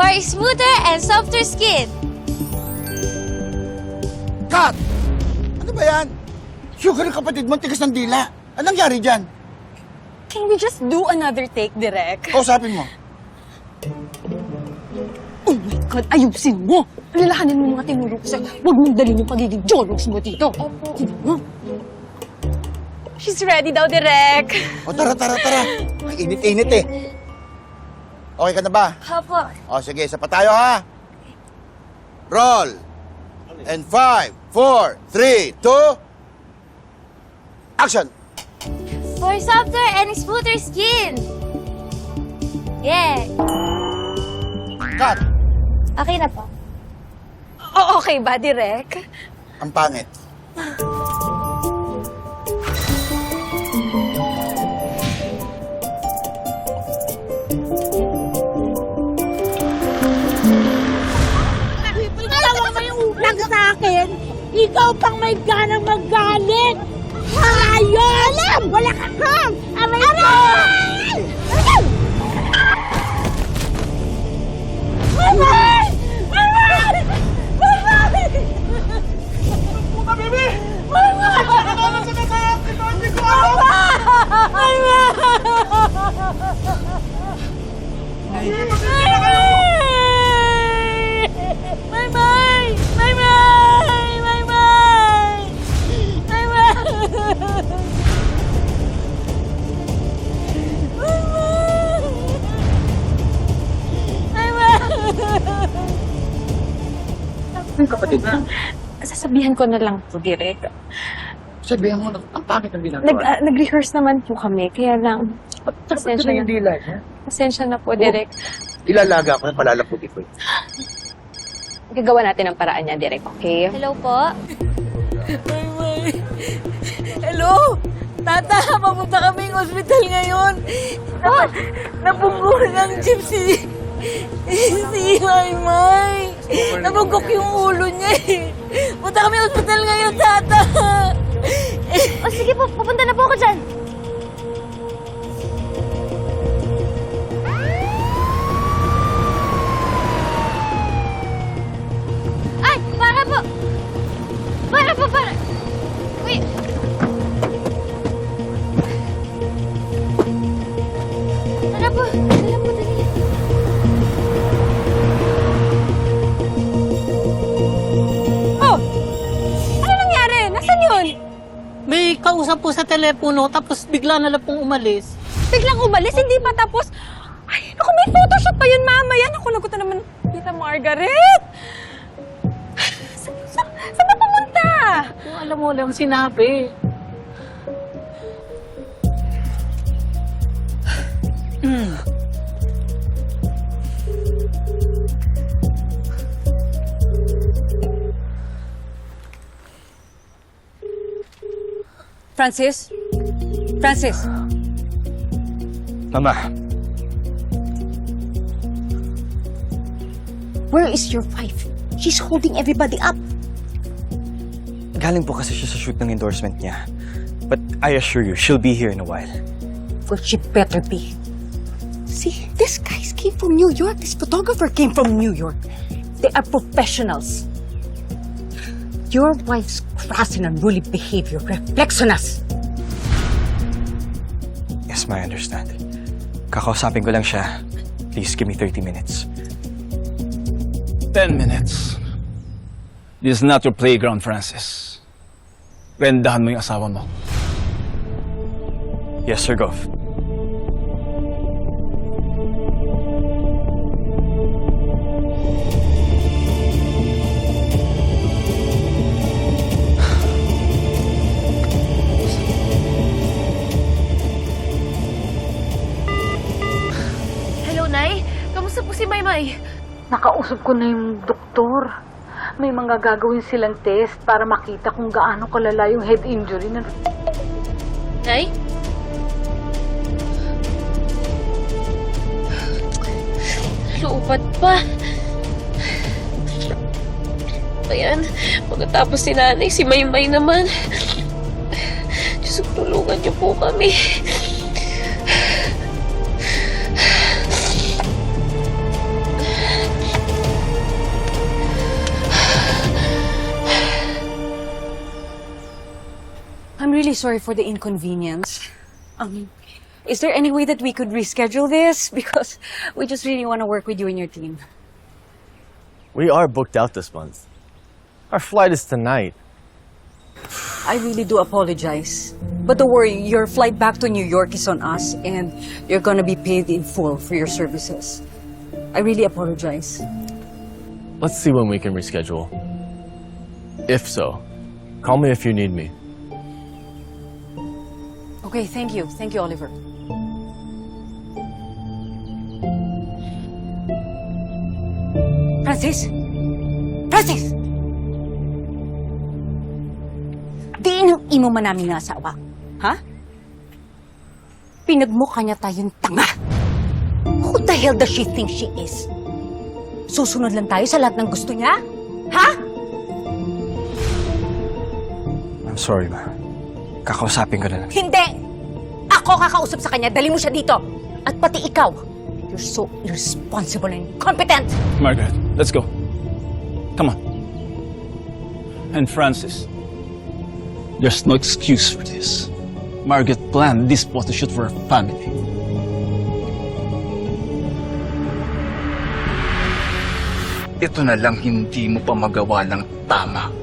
for a smoother and softer skin. Kat! Ano ba yan? Sugar ng kapatid mo, tigas ng dila. Anong nangyari dyan? Can we just do another take, Direk? Kausapin mo. Oh my God, ayusin mo! Alalahanin mo mga tinuro ko sa'yo. Huwag mong dalhin yung pagiging Jolox mo dito. Opo. She's ready daw, Direk. O tara, tara, tara. Ang init-init eh. Okay ka na ba? Opo. O sige, isa pa tayo ha. Roll. And five, four, three, two. Action! For softer and smoother skin. Yeah. Cut! Okay na po. O, okay ba, Direk? Ang pangit. Ikaw pang may ganang magalit. Hayop! Alam! Wala ka kang! Aray! Aray! Mamay! Mamay! Mamay! Puta, bebe! Mamay! May kapatid na. Sasabihan ko na lang po, Direk. Sabihan mo, ang pangit ng ginagawa. Nag, ah, nag-rehearse naman po kami, kaya lang, Tapos na yung dila niya. pasensya na po, Direk. Ilalaga ko na palalaputi ko. Gagawa natin ang paraan niya, Direk, okay? Hello po. Hello! Tata, papunta kaming ospital ngayon. Oh, napunggo ng jeep si... si Maymay. Nabugok yung ulo niya eh. Punta kami ospital ngayon, Tata. O sige po, pupunta na po ako dyan. May kausap po sa telepono tapos bigla na lang pong umalis. Biglang umalis, hindi pa tapos. Ay, naku, may photoshoot pa yun mamaya. Naku, nagutan naman kita, Margaret. Sa, sa, saan na pumunta? Kung alam mo lang sinabi. Francis? Francis? Mama, Where is your wife? She's holding everybody up. galing po kasi siya sa shoot ng endorsement niya. But I assure you, she'll be here in a while. Well, she better be. See, these guys came from New York. This photographer came from New York. They are professionals. Your wife's crass and unruly behavior reflects on us. Yes, ma, I understand. Kakausapin ko lang siya. Please give me 30 minutes. Ten minutes. This is not your playground, Francis. Rendahan mo yung asawa mo. Yes, Sir Gov. Nakausap ko na yung doktor. May mga gagawin silang test para makita kung gaano kalala yung head injury na Nay? Luupad pa. Ayan, pagkatapos si nanay, si Maymay naman. Diyos, tulungan niyo po kami. Sorry for the inconvenience. Um, is there any way that we could reschedule this? Because we just really want to work with you and your team. We are booked out this month. Our flight is tonight. I really do apologize. But don't worry, your flight back to New York is on us and you're gonna be paid in full for your services. I really apologize. Let's see when we can reschedule. If so, call me if you need me. Okay, thank you. Thank you, Oliver. Francis? Francis! Diin ang imo man namin nga sa awa. Ha? Pinagmukha niya tayong tanga. Who the hell does she think she is? Susunod lang tayo sa lahat ng gusto niya? Ha? I'm sorry, ma. Kakausapin ko na lang. Hindi! Ako kakausap sa kanya. Dali mo siya dito. At pati ikaw. You're so irresponsible and incompetent. Margaret, let's go. Come on. And Francis, there's no excuse for this. Margaret planned this photo shoot for her family. Ito na lang hindi mo pa magawa ng tama.